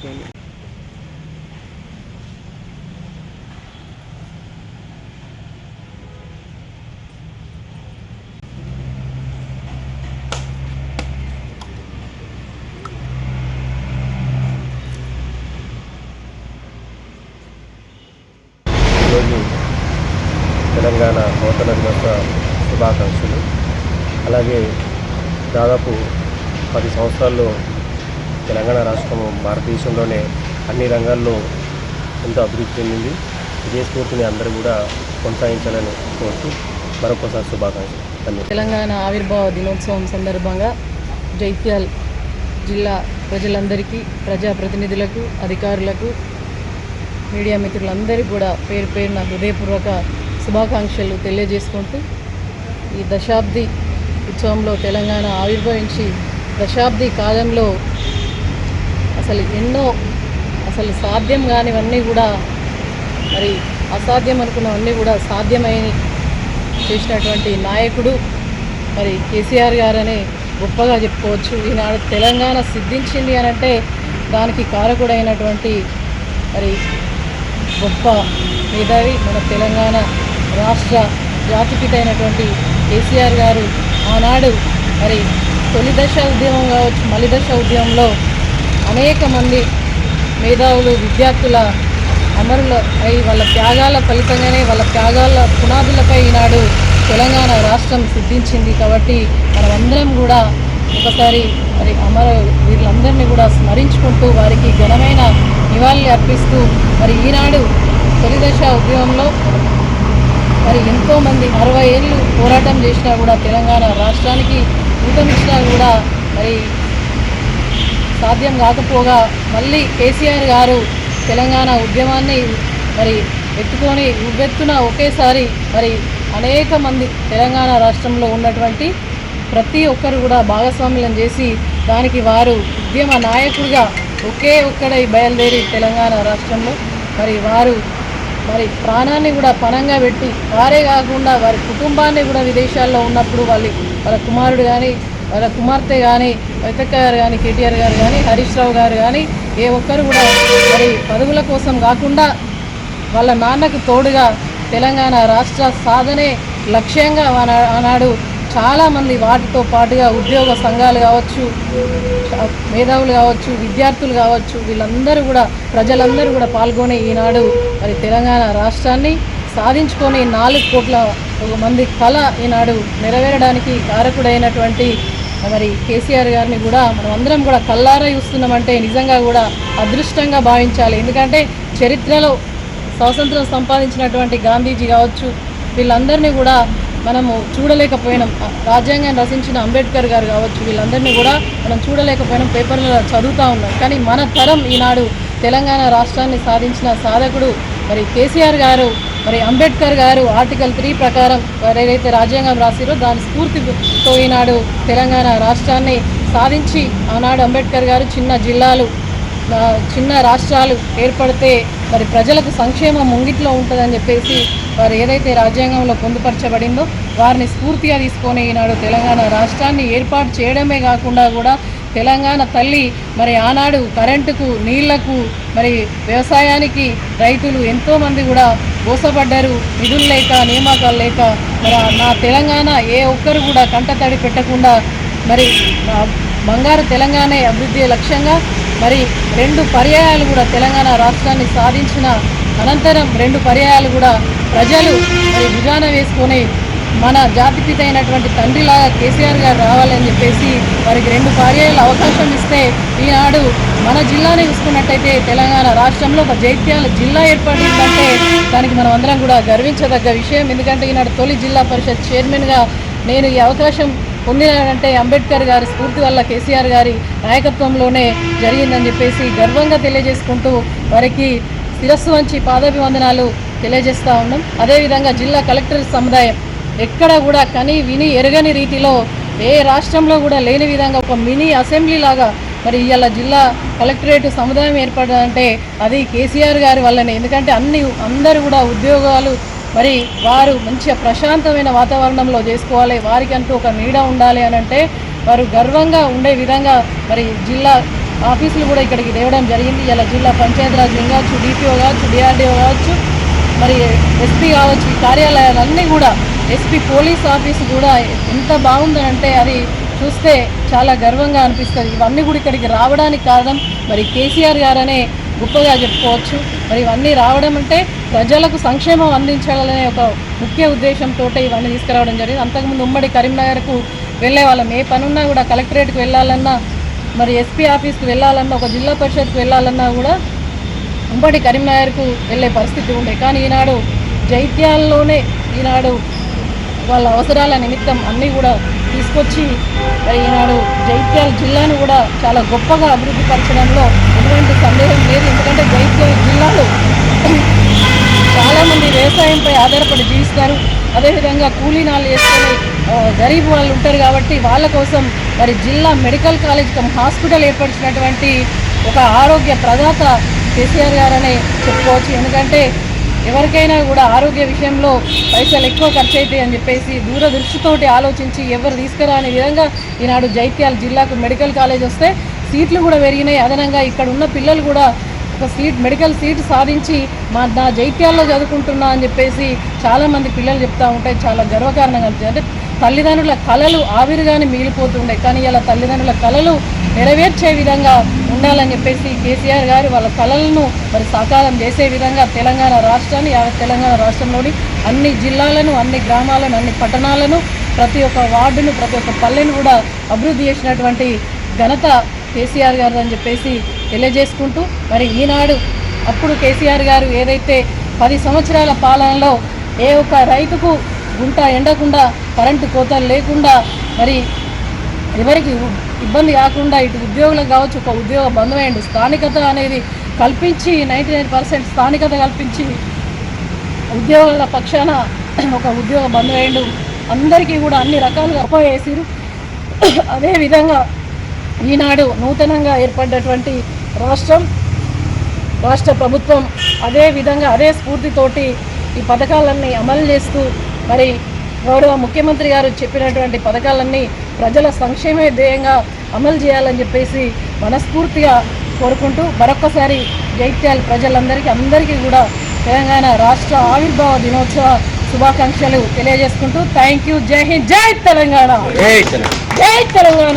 Okay ఈరోజు తెలంగాణ నూతన దినోత్సవ శుభాకాంక్షలు. అలాగే దాదాపు పది సంవత్సరాల్లో తెలంగాణ రాష్ట్రం భారతదేశంలోనే అన్ని రంగాల్లో ఎంతో అభివృద్ధి చెందింది. ఇదే స్ఫూర్తిని అందరూ కూడా కొనసాగించాలని కోరుతూ మరొకసారి శుభాకాంక్షలు. తెలంగాణ ఆవిర్భావ దినోత్సవం సందర్భంగా జైత్యాల్ జిల్లా ప్రజలందరికీ ప్రజాప్రతినిధులకు అధికారులకు మీడియా మిత్రులందరికీ కూడా పేరు పేరున హృదయపూర్వక శుభాకాంక్షలు తెలియజేసుకుంటూ ఈ దశాబ్ది ఉత్సవంలో తెలంగాణ ఆవిర్భవించి దశాబ్ది కాలంలో అసలు ఎన్నో అసలు సాధ్యం కానివన్నీ కూడా మరి అసాధ్యం అనుకున్నవన్నీ కూడా సాధ్యమని చేసినటువంటి నాయకుడు మరి కేసీఆర్ గారని గొప్పగా చెప్పుకోవచ్చు. ఈనాడు తెలంగాణ సిద్ధించింది అని అంటే దానికి కారకుడైనటువంటి మరి గొప్ప మేధావి మన తెలంగాణ రాష్ట్ర జాతిపిత అయినటువంటి కేసీఆర్ గారు ఆనాడు మరి తొలి దశ ఉద్యమం కావచ్చు మలిదశ ఉద్యమంలో అనేక మంది మేధావులు విద్యార్థుల అమరుల అయి వాళ్ళ త్యాగాల ఫలితంగానే వాళ్ళ త్యాగాల పునాదులపై ఈనాడు తెలంగాణ రాష్ట్రం సిద్ధించింది కాబట్టి మనమందరం కూడా ఒకసారి మరి అమర వీళ్ళందరినీ కూడా స్మరించుకుంటూ వారికి ఘనమైన నివాళులు అర్పిస్తూ మరి ఈనాడు తొలి దశ ఉద్యమంలో మరి ఎంతోమంది అరవై ఏళ్ళు పోరాటం చేసినా కూడా తెలంగాణ రాష్ట్రానికి ఊతమిచ్చినా కూడా మరి సాధ్యం కాకపోగా మళ్ళీ కేసీఆర్ గారు తెలంగాణ ఉద్యమాన్ని మరి ఎత్తుకొని ఉవ్వెత్తున ఒకేసారి మరి అనేక మంది తెలంగాణ రాష్ట్రంలో ఉన్నటువంటి ప్రతి ఒక్కరు కూడా భాగస్వామ్యం చేసి దానికి వారు ఉద్యమ నాయకుడిగా ఒకే ఒక్కడై బయలుదేరి తెలంగాణ రాష్ట్రంలో మరి వారు మరి ప్రాణాన్ని కూడా పణంగా పెట్టి వారే కాకుండా వారి కుటుంబాన్ని కూడా విదేశాల్లో ఉన్నప్పుడు వాళ్ళ వాళ్ళ కుమారుడు కానీ వాళ్ళ కుమార్తె కానీ వెంకయ్య గారు కానీ కేటీఆర్ గారు కానీ హరీష్ రావు గారు కానీ ఏ ఒక్కరు కూడా మరి పదవుల కోసం కాకుండా వాళ్ళ నాన్నకు తోడుగా తెలంగాణ రాష్ట్ర సాధనే లక్ష్యంగా ఆనాడు చాలామంది వాటితో పాటుగా ఉద్యోగ సంఘాలు కావచ్చు మేధావులు కావచ్చు విద్యార్థులు కావచ్చు వీళ్ళందరూ కూడా ప్రజలందరూ కూడా పాల్గొని ఈనాడు మరి తెలంగాణ రాష్ట్రాన్ని సాధించుకొని నాలుగు కోట్ల ఒక మంది కళ ఈనాడు నెరవేరడానికి కారకుడైనటువంటి మరి కేసీఆర్ గారిని కూడా మనం అందరం కూడా కల్లారా చూస్తున్నామంటే నిజంగా కూడా అదృష్టంగా భావించాలి. ఎందుకంటే చరిత్రలో స్వాతంత్రం సంపాదించినటువంటి గాంధీజీ కావచ్చు వీళ్ళందరినీ కూడా మనము చూడలేకపోయినాం. రాజ్యాంగం రచించిన అంబేద్కర్ గారు కావచ్చు వీళ్ళందరినీ కూడా మనం చూడలేకపోయినాం పేపర్లలో చదువుతూ ఉన్నాం. కానీ మన తరం ఈనాడు తెలంగాణ రాష్ట్రాన్ని సాధించిన సాధకుడు మరి కేసీఆర్ గారు మరి అంబేద్కర్ గారు ఆర్టికల్ త్రీ ప్రకారం వారు ఏదైతే రాజ్యాంగం రాసిరో దాని స్ఫూర్తితో ఈనాడు తెలంగాణ రాష్ట్రాన్ని సాధించి ఆనాడు అంబేద్కర్ గారు చిన్న జిల్లాలు చిన్న రాష్ట్రాలు ఏర్పడితే మరి ప్రజలకు సంక్షేమం ముంగిట్లో ఉంటుందని చెప్పేసి వారు ఏదైతే రాజ్యాంగంలో పొందుపరచబడిందో వారిని స్ఫూర్తిగా తీసుకొని ఈనాడు తెలంగాణ రాష్ట్రాన్ని ఏర్పాటు చేయడమే కాకుండా కూడా తెలంగాణ తల్లి మరి ఆనాడు కరెంటుకు నీళ్ళకు మరి వ్యవసాయానికి రైతులు ఎంతోమంది కూడా మోసపడ్డారు నిధులు లేక నియామకాలు లేక మరి నా తెలంగాణ ఏ ఒక్కరు కూడా కంటతడి పెట్టకుండా మరి బంగారు తెలంగాణ అభివృద్ధి లక్ష్యంగా మరి రెండు పర్యాయాలు కూడా తెలంగాణ రాష్ట్రాన్ని సాధించిన అనంతరం రెండు పర్యాయాలు కూడా ప్రజలు మరి భుజాన వేసుకొని మన జాతిపిత అయినటువంటి తండ్రిలాగా కేసీఆర్ గారు రావాలని చెప్పేసి వారికి రెండు పర్యాయాలు అవకాశం ఇస్తే ఈనాడు మన జిల్లాని చూసుకున్నట్టయితే తెలంగాణ రాష్ట్రంలో ఒక జైత్యాల జిల్లా ఏర్పడిందంటే దానికి మనం అందరం కూడా గర్వించదగ్గ విషయం. ఎందుకంటే ఈనాడు తొలి జిల్లా పరిషత్ చైర్మన్గా నేను ఈ అవకాశం పొందినాడంటే అంబేద్కర్ గారి స్ఫూర్తి వల్ల కేసీఆర్ గారి నాయకత్వంలోనే జరిగిందని చెప్పేసి గర్వంగా తెలియజేసుకుంటూ వారికి శిరస్సు వంచి పాదాభివందనాలు తెలియజేస్తూ ఉన్నాం. అదేవిధంగా జిల్లా కలెక్టర్ సముదాయం ఎక్కడ కూడా కని విని ఎరగని రీతిలో ఏ రాష్ట్రంలో కూడా లేని విధంగా ఒక మినీ అసెంబ్లీ లాగా మరి ఇవాళ జిల్లా కలెక్టరేట్ సముదాయం ఏర్పడాలంటే అది కేసీఆర్ గారి వల్లనే. ఎందుకంటే అన్ని అందరూ కూడా ఉద్యోగాలు మరి వారు మంచిగా ప్రశాంతమైన వాతావరణంలో చేసుకోవాలి. వారికి అంటూ ఒక నీడ ఉండాలి అని అంటే వారు గర్వంగా ఉండే విధంగా మరి జిల్లా ఆఫీసులు కూడా ఇక్కడికి తేవడం జరిగింది. ఇలా జిల్లా పంచాయతీరాజ్ కావచ్చు డిపిఓ కావచ్చు డిఆర్డిఓ కావచ్చు మరి ఎస్పీ కావచ్చు ఈ కార్యాలయాలన్నీ కూడా ఎస్పీ పోలీస్ ఆఫీస్ కూడా ఎంత బాగుందనంటే అది చూస్తే చాలా గర్వంగా అనిపిస్తుంది. ఇవన్నీ కూడా ఇక్కడికి రావడానికి కారణం మరి కేసీఆర్ గారనే గొప్పగా చెప్పుకోవచ్చు. మరి ఇవన్నీ రావడం అంటే ప్రజలకు సంక్షేమం అందించాలనే ఒక ముఖ్య ఉద్దేశంతో ఇవన్నీ తీసుకురావడం జరిగింది. అంతకుముందు ఉమ్మడి కరీంనగర్కు వెళ్ళే వాళ్ళం. ఏ పనున్నా కూడా కలెక్టరేట్కి వెళ్ళాలన్నా మరి ఎస్పీ ఆఫీస్కి వెళ్ళాలన్నా ఒక జిల్లా పరిషత్కి వెళ్ళాలన్నా కూడా ఉమ్మడి కరీంనగర్కు వెళ్ళే పరిస్థితి ఉండే. కానీ ఈనాడు జైత్యాల్లోనే ఈనాడు వాళ్ళ అవసరాల నిమిత్తం అన్నీ కూడా తీసుకొచ్చి మరి ఈనాడు జైత్యాల జిల్లాను కూడా చాలా గొప్పగా అభివృద్ధి పరచడంలో ఎటువంటి సందేహం లేదు. ఎందుకంటే జైత్యాల జిల్లాలో చాలామంది వ్యవసాయంపై ఆధారపడి జీవిస్తారు. అదేవిధంగా కూలీ నాలు చేసుకొని గరీబ్ వాళ్ళు ఉంటారు కాబట్టి వాళ్ళ కోసం మరి జిల్లా మెడికల్ కాలేజ్ కమ్ హాస్పిటల్ ఏర్పరిచినటువంటి ఒక ఆరోగ్య ప్రదాత కేసీఆర్ గారనే చెప్పుకోవచ్చు. ఎందుకంటే ఎవరికైనా కూడా ఆరోగ్య విషయంలో పైసలు ఎక్కువ ఖర్చు అవుతాయి అని చెప్పేసి దూరదృష్టితోటి ఆలోచించి ఎవరు తీసుకురాని విధంగా ఈనాడు జైత్యాల జిల్లాకు మెడికల్ కాలేజ్ వస్తే సీట్లు కూడా పెరిగినాయి. అదనంగా ఇక్కడ ఉన్న పిల్లలు కూడా ఒక సీట్ మెడికల్ సీట్ సాధించి మా నా జైత్యాల్లో చదువుకుంటున్నా అని చెప్పేసి చాలామంది పిల్లలు చెప్తా ఉంటే చాలా గర్వకారణంగా అంటే తల్లిదండ్రుల కళలు ఆవిరిగానే మిగిలిపోతుండే. కానీ ఇలా తల్లిదండ్రుల కళలు నెరవేర్చే విధంగా ఉండాలని చెప్పేసి కేసీఆర్ గారు వాళ్ళ కళలను మరి సాకారం చేసే విధంగా తెలంగాణ రాష్ట్రాన్ని తెలంగాణ రాష్ట్రంలోని అన్ని జిల్లాలను అన్ని గ్రామాలను అన్ని పట్టణాలను ప్రతి ఒక్క వార్డును ప్రతి ఒక్క పల్లెను కూడా అభివృద్ధి చేసినటువంటి ఘనత కేసీఆర్ గారు అని చెప్పేసి తెలియజేసుకుంటూ మరి ఈనాడు అప్పుడు కేసీఆర్ గారు ఏదైతే పది సంవత్సరాల పాలనలో ఏ ఒక్క రైతుకు గుంట ఎండకుండా కరెంటు కోతలు లేకుండా మరి ఎవరికి ఇబ్బంది కాకుండా ఇటు ఉద్యోగులకు కావచ్చు ఒక ఉద్యోగ బంధువేయండు స్థానికత అనేది కల్పించి నైంటీ నైన్ పర్సెంట్ స్థానికత కల్పించి ఉద్యోగుల పక్షాన ఒక ఉద్యోగ బంధువేయండు అందరికీ కూడా అన్ని రకాలుగా ఉపయోగేసిరు అదేవిధంగా ఈనాడు నూతనంగా ఏర్పడ్డటువంటి రాష్ట్రం రాష్ట్ర ప్రభుత్వం అదే విధంగా అదే స్ఫూర్తితోటి ఈ పథకాలన్నీ అమలు చేస్తూ మరి గౌరవ ముఖ్యమంత్రి గారు చెప్పినటువంటి పథకాలన్నీ ప్రజల సంక్షేమే ధ్యేయంగా అమలు చేయాలని చెప్పేసి మనస్ఫూర్తిగా కోరుకుంటూ మరొక్కసారి జైత్యాల ప్రజలందరికీ అందరికీ కూడా తెలంగాణ రాష్ట్ర ఆవిర్భావ దినోత్సవ శుభాకాంక్షలు తెలియజేసుకుంటూ థ్యాంక్ యూ. జై హింద్ జై తెలంగాణ. జై తెలంగాణ.